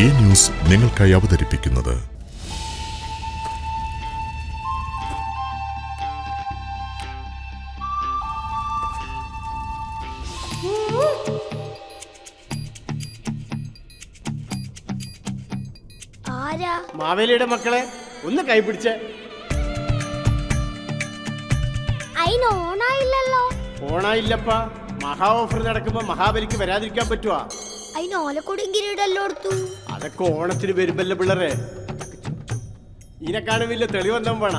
ഈ ന്യൂസ് നിങ്ങൾക്കായി അവതരിപ്പിക്കുന്നത്. ആരാ? മാവേലിയുടെ മക്കളെ ഒന്ന് കൈപിടിച്ച് അയിന് ഓണായില്ലല്ലോ? ഓണായില്ലപ്പ. മഹാ ഓഫർ നടക്കുമ്പോ മഹാബലിക്ക് വരാതിരിക്കാൻ പറ്റുവാ. അയിന് ഓലക്കൊടിയും കിരീടല്ലോ എടുത്തു അതൊക്കെ ഓണത്തിന് വരുമ്പല്ലേ പിള്ളേരെ? ഇതിനെക്കാളും വലിയ തെളിവെന്താ വേണ?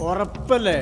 ഉറപ്പല്ലേ?